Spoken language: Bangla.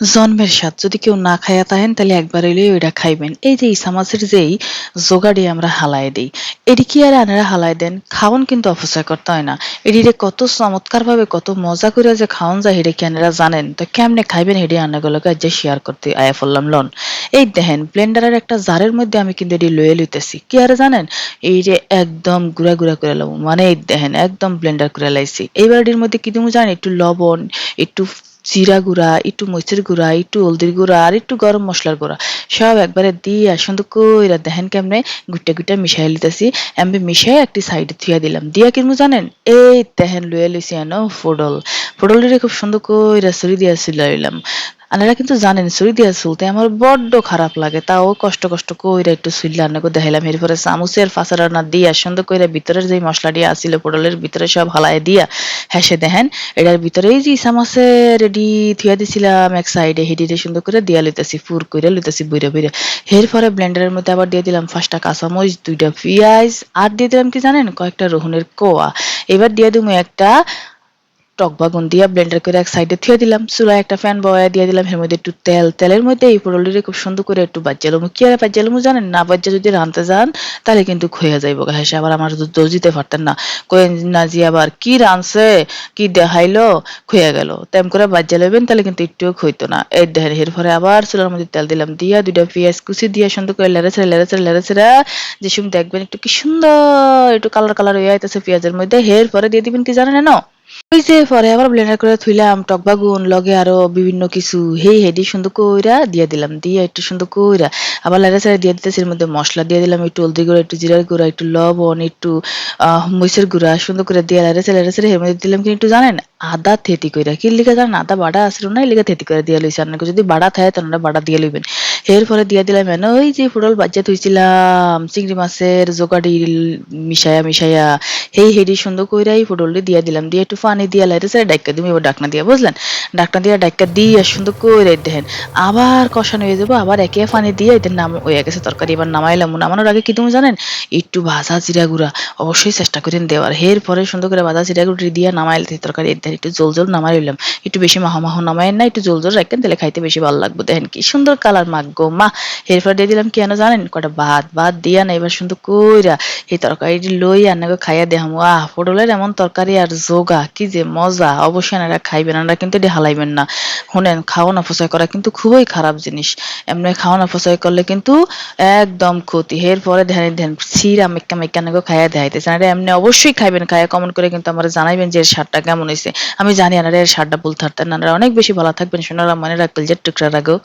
জন্মের স্বাদ। যদি কেউ না খাইয়া থাকেন, তাহলে একবার হইলেও ওইটা খাইবেন। এই যে ইসা মাছের যেই জোগাড়ি আমরা হালাই দিই এটি কি আর আনারা হালাই দেন? খাওয়ান কিন্তু অপচয় করতে হয় না। এটিরে কত চমৎকার ভাবে কত মজা করে যে খাওয়ান যায়, হেডে কি আনারা জানেন? তো কেমনে খাইবেন হেডে আনাগুলোকে যে শেয়ার করতে আয়া ফেললাম, লন। এই দেখেন, ব্লেন্ডারের একটা জারের মধ্যে আমি কিন্তু এটি লয়ে লইতেছি। কি আর জানেন? এই যে একদম গুড়া গুড়া করে লব মানে এই দেখেন, একদম ব্লেন্ডার করে লাইছি। এইবার এটির মধ্যে কি তুমি জানেন? একটু লবণ, একটু জিরা গুঁড়া, একটু মরিচের গুঁড়া, একটু হলদির গুঁড়া, আর একটু গরম মশলার গুঁড়া। সব একবারে দিয়ে সুন্দর কইরা দেখেন কেমনে গুটা গুটা মিশাই লিতেছি এমনি মিশাই একটি সাইডে থুয়া দিলাম। দিয়া কিনবো জানেন? এই তেহেন লুয়ে লইছি এন ফোডল। ফোডলটি খুব সুন্দর কইরা ছড়ি দিয়া সিলাইলাম। আনারা কিন্তু জানেন ছুরি দিয়া চুলতে আমার বড্ড খারাপ লাগে। তাও কষ্ট কষ্ট কইরা একটু সুইলা আন্নাকে দেখাইলাম। এরপরে চামচের ফাঁসারা না দিয়া, সুন্দর কইরা ভিতরের যে মশলাটি আসছিল পটলের ভিতরে সব হালায় দিয়া হেসে দেখেন, এটার ভিতরে এই যে চামচে রেডি থুয়া দিছিলাম, এক সাইডে হেডিরে সুন্দর করে দিয়া লইতেছি ফুর করে লইতেছি, বইরে বইরে। এরপরে ব্লেন্ডারের মধ্যে আবার দিয়ে দিলাম পাঁচটা কাঁচামরিচ, দুইটা পেঁয়াজ, আর দিয়ে দিলাম কি জানেন, কয়েকটা রহুনের কোয়া। এবার দিয়ে দিব একটা টক বাগুন দিয়া ব্লেন্ডার করে এক সাইডে থুয়ে দিলাম। চুলায় একটা ফ্যান বয়া দিয়ে দিলাম, এর মধ্যে একটু তেল। তেলের মধ্যে এই পটলটি খুব সুন্দর করে একটু বাজ্যা লমু কি আর বাজ্যা লমু জানেন? না বাজ্যা যদি রাঁধতে যান, তাহলে কিন্তু খয়ে যাইব হেসে। আবার আমার দোষ দিতে পারতেন না। কয়ে না জি, আবার কি রাঁধছে? কি দেখাইলো? খয়ে গেল। তেম করে বাজ্যা লইবেন, তাহলে কিন্তু একটুও খইতো না। এই এর পরে আবার চুলার মধ্যে তেল দিলাম দিয়া, দুইটা পেঁয়াজ কুচি দিয়া সুন্দর করে লেড়ে ছেড়ে লেড়ে ছেড়ে লেড়ে ছেড়ে, যে দেখবেন একটু কি সুন্দর, একটু কালার কালার হয়ে আইতেছে পেঁয়াজের মধ্যে। হের পরে দিয়ে দিবেন কি জানেন না ওই যে পরে আবার ব্লেন্ডার করে থুইলাম, টক বাগুন, লগে আরও বিভিন্ন কিছু, হেই হেডি সুন্দর কইরা দিয়ে দিলাম, দিয়ে একটু সুন্দর কইরা। আবার লাইরা সাইডে দিয়ে দিতেছি, এর মধ্যে মশলা দিয়ে দিলাম, একটু হলদি গুঁড়া, একটু জিরার গুঁড়া, একটু লবণ, একটু মরিচের গুঁড়া, সুন্দর করে দিয়ে লাইরা সাইডে লাইরা সাইডে এর মধ্যে দিলাম কিন্তু একটু জানেন? আদা থেতি কইরা। কি লিখা জানেন? আদা বাড়া আসল না লিখা থেতি করে দিয়ে লইছে। আপনাকে যদি বাড়া থাকে, তাহলে বাড়া দিয়ে লইবেন। এরপরে দিয়ে দিলাম এন, ওই যে ফুটল বাজ্যা থুইছিলাম, চিংড়ি মাছের জোগাড়ি মিশায়া মিশায়া হেই হেডি সুন্দর কইরাই ফুটলটি দিয়ে দিলাম। দিয়ে একটু পানি দিয়ে লাইতে সেটা ডাক্কা তুমি এবার ডাকনা দিয়ে, বুঝলেন? ডাকনা দিয়ে ডাক্কা দিয়ে সুন্দর করে দেখেন আবার কষানো হয়ে যাব আবার একে পানি দিয়ে এদের নাম হয়ে গেছে তরকারি এবার নামাইলাম নামানোর আগে কি তুমি জানেন? একটু ভাজা জিরা গুঁড়া অবশ্যই চেষ্টা করেন দেওয়ার এর পরে সুন্দর করে ভাজা জিরা গুঁড়ি দিয়ে নামাইলে তরকারি এদের একটু জল জল নামাই লইলাম একটু বেশি মাহ মাহ নামাইন না একটু জল জল রাখেন তাহলে খাইতে বেশি ভালো লাগবে দেখেন কি সুন্দর কালার মাগো মা, এরপর দিয়ে দিলাম কেন জানেন? কটা ভাত ভাত দিয়া না, এবার সুন্দর কইরা এই তরকারিটি লই আনাকে খাইয়া দেখাম আহ, পটলের এমন তরকারি আর যোগা কি যে মজা। অবশ্যই এনারা খাইবেন, এনারা কিন্তু এটি হালাইবেন না। শুনেন খাওয়ান অপচয় করা কিন্তু খুবই খারাপ জিনিস। এমনি খাওয়ান অপচয় করলে কিন্তু একদম ক্ষতি। এর পরে ধ্যান ধ্যান ছিরা মেক্কা মেক্কা নাকি খাইয়া দেখাইতেছে এনারা এমনি অবশ্যই খাইবেন, খাইয়া কমন করে কিন্তু আমার জানাইবেন যে এর স্বাদটা কেমন হয়েছে আমি জানি এনারা এর স্বাদটা বলতে পারতেন এনারা অনেক বেশি ভালো থাকবেন, সোনারা মনে রাখবেন যে টুকরা রাখো